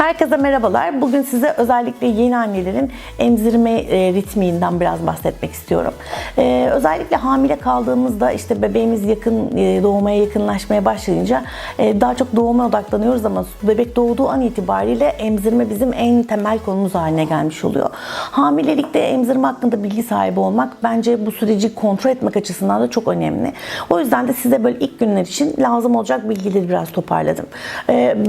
Herkese merhabalar. Bugün size özellikle yeni annelerin emzirme e, ritminden biraz bahsetmek istiyorum. E, özellikle hamile kaldığımızda işte bebeğimiz yakın e, doğmaya yakınlaşmaya başlayınca daha çok doğuma odaklanıyoruz ama bebek doğduğu an itibariyle emzirme bizim en temel konumuz haline gelmiş oluyor. Hamilelikte emzirme hakkında bilgi sahibi olmak bence bu süreci kontrol etmek açısından da çok önemli. O yüzden de size böyle ilk günler için lazım olacak bilgileri biraz toparladım.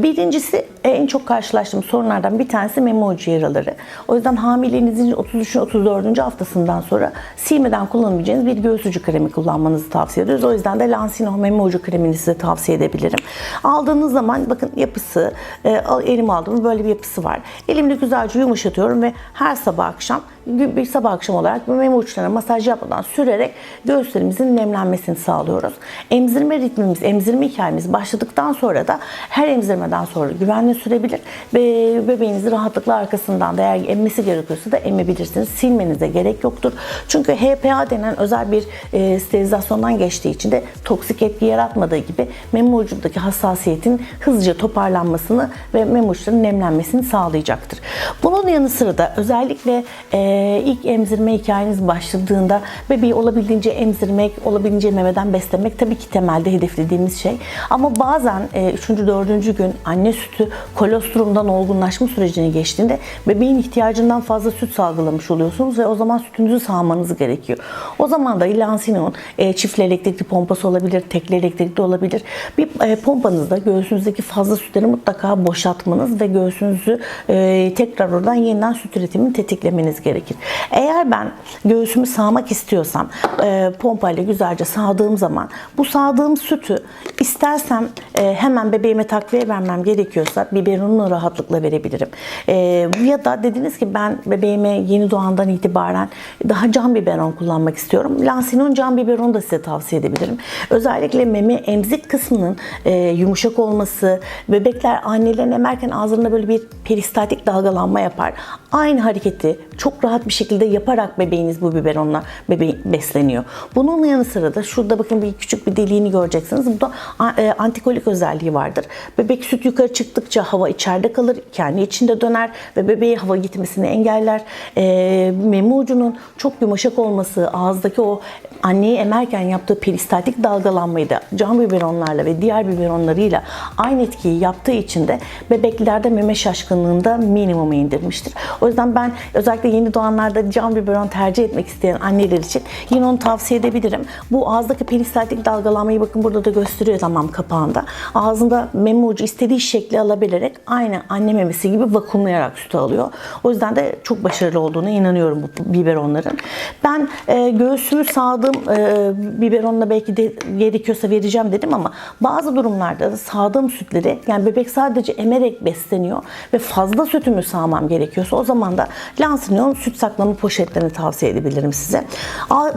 Birincisi en çok karşılaştığım sorunlardan bir tanesi meme ucu yaraları. O yüzden hamileliğinizin 33. 34. haftasından sonra silmeden kullanabileceğiniz bir göğüs ucu kremi kullanmanızı tavsiye ediyoruz. O yüzden de Lansino meme ucu kremini size tavsiye edebilirim. Aldığınız zaman bakın yapısı, e, elim aldığım böyle bir yapısı var. Elimle güzelce yumuşatıyorum ve her sabah akşam bir sabah akşam olarak meme uçlarına masaj yapmadan sürerek göğüslerimizin nemlenmesini sağlıyoruz. Emzirme ritmimiz, emzirme hikayemiz başladıktan sonra da her emzirmeden sonra güvenle sürebilir ve bebeğinizi rahatlıkla arkasından da eğer emmesi gerekiyorsa da emebilirsiniz. Silmenize gerek yoktur. Çünkü HPA denen özel bir e, sterilizasyondan geçtiği için de toksik etki yaratmadığı gibi meme ucundaki hassasiyetin hızlıca toparlanmasını ve meme uçlarının nemlenmesini sağlayacaktır. Bunun yanı sıra da özellikle e, ilk emzirme hikayeniz başladığında bebeği olabildiğince emzirmek, olabildiğince memeden beslemek tabii ki temelde hedeflediğimiz şey. Ama bazen 3. 4. gün anne sütü kolostrumdan olgunlaşma sürecine geçtiğinde bebeğin ihtiyacından fazla süt salgılamış oluyorsunuz ve o zaman sütünüzü sağmanız gerekiyor. O zaman da Lansino'nun e, çiftli elektrikli pompası olabilir, tekli elektrikli olabilir. Bir e, pompanızda göğsünüzdeki fazla sütleri mutlaka boşaltmanız ve göğsünüzü e, tekrar oradan yeniden süt üretimini tetiklemeniz gerekir. Eğer ben göğsümü sağmak istiyorsam e, pompayla güzelce sağdığım zaman bu sağdığım sütü istersem e, hemen bebeğime takviye vermem gerekiyorsa biberonunu rahatlıkla verebilirim. E, ya da dediniz ki ben bebeğime yeni doğandan itibaren daha cam biberon kullanmak istiyorum. Lansinon cam biberonu da size tavsiye edebilirim. Özellikle meme emzik kısmının e, yumuşak olması, bebekler annelerini emerken ağzında böyle bir peristaltik dalgalanma yapar. Aynı hareketi çok rahat bir şekilde yaparak bebeğiniz bu biberonla bebeği besleniyor. Bunun yanı sıra da şurada bakın bir küçük bir deliğini göreceksiniz. Bu da e, antikolik özelliği vardır. Bebek süt yukarı çıktıkça hava içeride kalır, kendi içinde döner ve bebeğe hava gitmesini engeller. E, meme ucunun çok yumuşak olması, ağızdaki o anneyi emerken yaptığı peristaltik dalgalanmayı da cam biberonlarla ve diğer biberonlarıyla aynı etkiyi yaptığı için de bebeklerde meme şaşkınlığında minimuma indirmiştir. O yüzden ben özellikle yeni doğanlarda cam biberon tercih etmek isteyen anneler için yine onu tavsiye edebilirim. Bu ağızdaki peristaltik dalgalanmayı bakın burada da gösteriyor tamam kapağında. Ağzında meme ucu istediği şekli alabilerek aynı anne memesi gibi vakumlayarak sütü alıyor. O yüzden de çok başarılı olduğuna inanıyorum bu biberonların. Ben e, göğsümü sağdığım e, biberonla belki de gerekiyorsa vereceğim dedim ama bazı durumlarda da sağdığım sütleri yani bebek sadece emerek besleniyor ve fazla sütümü sağmam gerekiyorsa o zaman da Lansinion süt saklama poşetlerini tavsiye edebilirim size.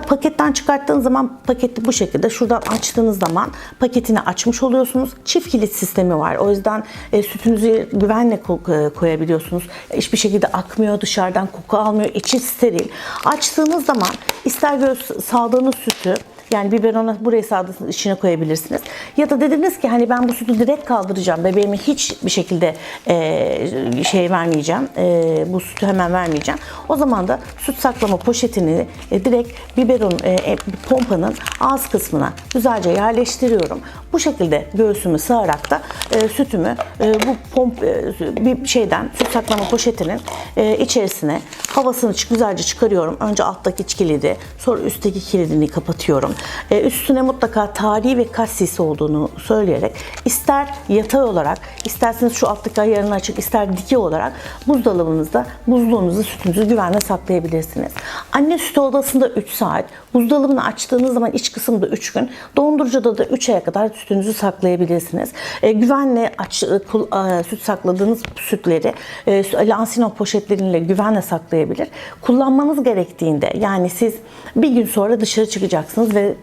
Paketten çıkarttığınız zaman paketi bu şekilde şuradan açtığınız zaman paketini açmış oluyorsunuz. Çift kilit sistemi var. O yüzden e, sütünüzü güvenle e, koyabiliyorsunuz. Hiçbir şekilde akmıyor, dışarıdan koku almıyor. içi steril. Açtığınız zaman ister göz sağdığınız sütü yani biberonu buraya sağdığınız içine koyabilirsiniz. Ya da dediniz ki hani ben bu sütü direkt kaldıracağım. Bebeğime hiçbir şekilde e, şey vermeyeceğim. E, bu sütü hemen vermeyeceğim. O zaman da süt saklama poşetini e, direkt biberon e, pompanın ağız kısmına güzelce yerleştiriyorum. Bu şekilde göğsümü sığarak da e, sütümü e, bu pomp e, bir şeyden saklama poşetinin e, içerisine havasını güzelce çıkarıyorum. Önce alttaki kilidi, sonra üstteki kilidini kapatıyorum. E, üstüne mutlaka tarihi ve cc olduğunu söyleyerek ister yatay olarak, isterseniz şu alttaki ayarını açık, ister dikey olarak buzdolabınızda buzluğunuzu, sütünüzü güvenle saklayabilirsiniz. Anne sütü odasında 3 saat, buzdolabını açtığınız zaman iç kısımda 3 gün, dondurucuda da 3 aya kadar sütünüzü saklayabilirsiniz. E, güvenle aç, e, kul, e, süt sakladığınız sütleri e, Lansino poşetleriyle güvenle saklayabilir. Kullanmanız gerektiğinde yani siz bir gün sonra dışarı çıkacaksınız ve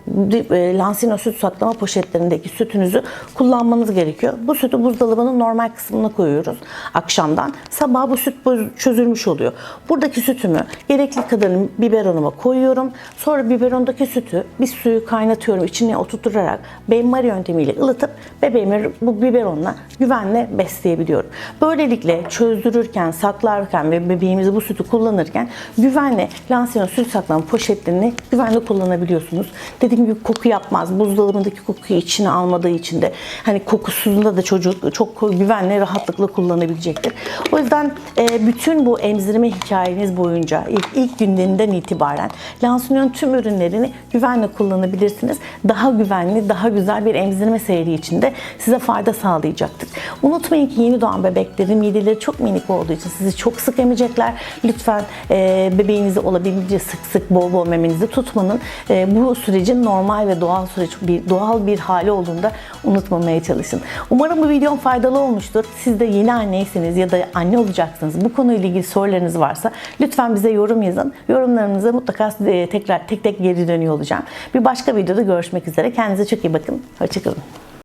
e, Lansino süt saklama poşetlerindeki sütünüzü kullanmanız gerekiyor. Bu sütü buzdolabının normal kısmına koyuyoruz akşamdan. Sabah bu süt çözülmüş oluyor. Buradaki sütümü gerekli kadarını biberonuma koyuyorum. Sonra biberondaki sütü bir suyu kaynatıyorum. içine oturtarak benmari yöntemiyle ılıtıp bebeğimi bu biberonla güvenle besleyebiliyorum. Böylelikle çözdürürken, saklarken ve bebeğimizi bu sütü kullanırken güvenle Lansino süt saklama poşetlerini güvenle kullanabiliyorsunuz. Dediğim gibi koku yapmaz. Buzdolabındaki kokuyu içine almadığı için de hani kokusuzunda da çocuk çok güvenle rahatlıkla kullanabilecektir. O yüzden e, bütün bu emzirme hikayeniz boyunca ilk, ilk günlerinden itibaren Lansino'nun tüm ürünlerini güvenle kullanabilirsiniz. Daha güvenli, daha güzel bir emzirme seyri içinde size fayda sağlayacaktır. Unutmayın ki yeni doğan bebeklerin mideleri çok minik olduğu için sizi çok sık emecekler. Lütfen e, bebeğinizi olabildiğince sık sık bol bol memenizi tutmanın e, bu sürecin normal ve doğal süreç bir doğal bir hali olduğunda unutmamaya çalışın. Umarım bu videom faydalı olmuştur. Siz de yeni anneyseniz ya da anne olacaksınız. Bu konuyla ilgili sorularınız varsa lütfen bize yorum yazın. Yorumlarınıza mutlaka e, tekrar tek tek geri dönüyor olacağım. Bir başka videoda görüşmek üzere. Kendinize çok iyi bakın. Hoşçakalın.